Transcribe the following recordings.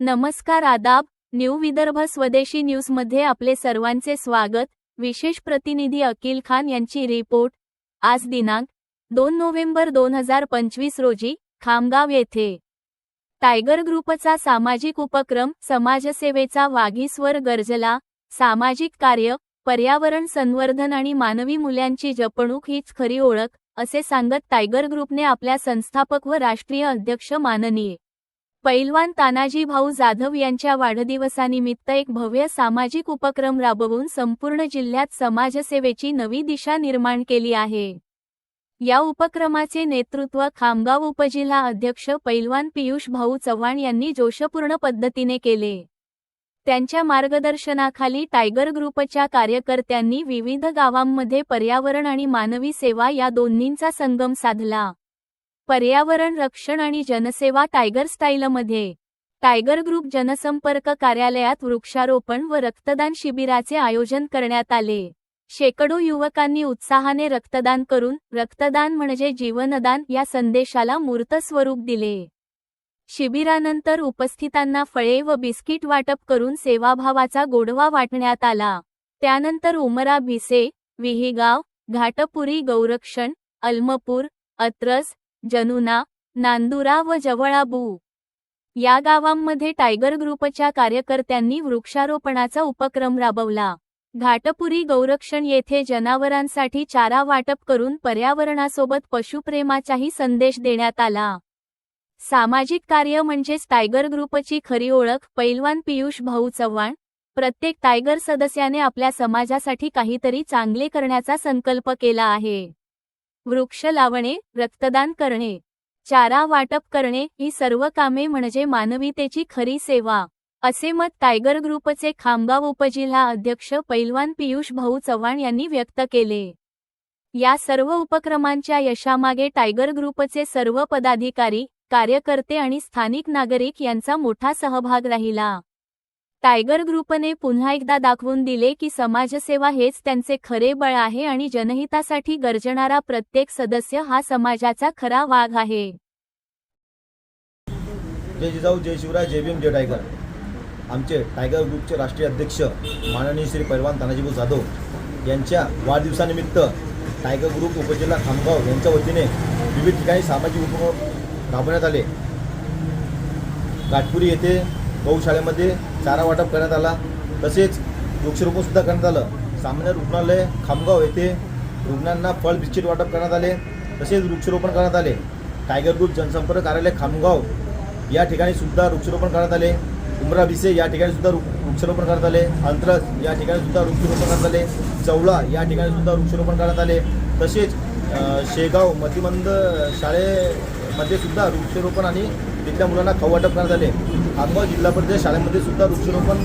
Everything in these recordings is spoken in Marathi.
नमस्कार आदाब न्यू विदर्भ स्वदेशी न्यूजमध्ये आपले सर्वांचे स्वागत. विशेष प्रतिनिधी अकिल खान यांची रिपोर्ट. आज दिनांक दोन नोव्हेंबर दोन हजार पंचवीस रोजी खामगाव येथे. टायगर ग्रुपचा सामाजिक उपक्रम समाजसेवेचा वाघीस्वर गरजला. सामाजिक कार्य पर्यावरण संवर्धन आणि मानवी मूल्यांची जपणूक हीच खरी ओळख असे सांगत टायगर ग्रुपने आपल्या संस्थापक व राष्ट्रीय अध्यक्ष माननीय पैलवान तानाजी भाऊ जाधव यांच्या वाढदिवसानिमित्त एक भव्य सामाजिक उपक्रम राबवून संपूर्ण जिल्ह्यात समाजसेवेची नवी दिशा निर्माण केली आहे. या उपक्रमाचे नेतृत्व खामगाव उपजिल्हा अध्यक्ष पैलवान पियुष भाऊ चव्हाण यांनी जोशपूर्ण पद्धतीने केले. त्यांच्या मार्गदर्शनाखाली टायगर ग्रुपच्या कार्यकर्त्यांनी विविध गावांमध्ये पर्यावरण आणि मानवी सेवा या दोन्हींचा संगम साधला. पर्यावरण रक्षण आणि जनसेवा टायगर स्टाईलमध्ये. टायगर ग्रुप जनसंपर्क कार्यालयात वृक्षारोपण व रक्तदान शिबिराचे आयोजन करण्यात आले. शेकडो युवकांनी उत्साहाने रक्तदान करून रक्तदान म्हणजे जीवनदान या संदेशाला मूर्त स्वरूप दिले. शिबिरानंतर उपस्थितांना फळे व बिस्किट वाटप करून सेवाभावाचा गोडवा वाटण्यात आला. त्यानंतर उमरा भिसे विहिगाव घाटपुरी गौरक्षण अल्मपूर अत्रस जनुना नांदुरा व जवळाबू. या गावांमध्ये टायगर ग्रुपच्या कार्यकर्त्यांनी वृक्षारोपणाचा उपक्रम राबवला. घाटपुरी गौरक्षण येथे जनावरांसाठी चारा वाटप करून पर्यावरणासोबत पशुप्रेमाचाही संदेश देण्यात आला. सामाजिक कार्य म्हणजेच टायगर ग्रुपची खरी ओळख पैलवान पियुष भाऊ चव्हाण. प्रत्येक टायगर सदस्याने आपल्या समाजासाठी काहीतरी चांगले करण्याचा संकल्प केला आहे. वृक्ष लावणे रक्तदान करणे चारा वाटप करणे ही सर्व कामे म्हणजे मानवीतेची खरी सेवा. असे मत टायगर ग्रुपचे खामगाव उपजिल्हा अध्यक्ष पैलवान पियुष भाऊ चव्हाण यांनी व्यक्त केले. या सर्व उपक्रमांच्या यशामागे टायगर ग्रुपचे सर्व पदाधिकारी कार्यकर्ते आणि स्थानिक नागरिक यांचा मोठा सहभाग राहिला. टायगर ग्रुपने पुन्हा एकदा दाखवून दिले की समाजसेवा हेच त्यांचे खरे बळ आहे आणि जनहितासाठी गर्जणारा प्रत्येक सदस्य हा समाजाचा खरा वाघ आहे. जय जिजाऊ जय शिवराय जय भीम जय टायगर. आमचे टायगर ग्रुपचे राष्ट्रीय अध्यक्ष माननीय श्री पैलवान तानाजीभाऊ जाधव यांच्या वाढदिवसानिमित्त टायगर ग्रुप उपजिल्हा खामगाव यांच्या वतीने विविध ठिकाणी सामाजिक उपक्रम राबवण्यात आले. घाटपुरी येथे गौशाळेमध्ये चारा वाटप करण्यात आला. तसेच वृक्षरोपणसुद्धा करण्यात आलं. सामान्य रुग्णालय खामगाव येथे रुग्णांना फळ बिस्किट वाटप करण्यात आले. तसेच वृक्षरोपण करण्यात आले. टायगर ग्रुप जनसंपर्क कार्यालय खामगाव या ठिकाणी सुद्धा वृक्षारोपण करण्यात आले. उमरा भिसे या ठिकाणी सुद्धा वृक्षरोपण करण्यात आले. अंतरस या ठिकाणी सुद्धा वृक्षरोपण करण्यात आले. चवळा या ठिकाणी सुद्धा वृक्षारोपण करण्यात आले. तसेच शेगाव मतिमंद मध्ये सुद्धा वृक्षारोपण आणि तिथल्या मुलांना खाऊ वाटप करण्यात आले. खामगाव जिल्हा परिषद शाळेमध्ये सुद्धा वृक्षारोपण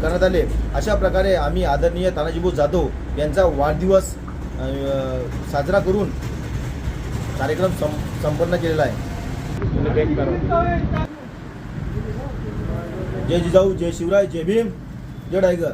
करण्यात आले. अशा प्रकारे आम्ही आदरणीय तानाजीभाऊ जाधव यांचा वाढदिवस साजरा करून कार्यक्रम सं संपन्न केलेला आहे. जय जिजाऊ जय शिवराय जय भीम जय टायगर.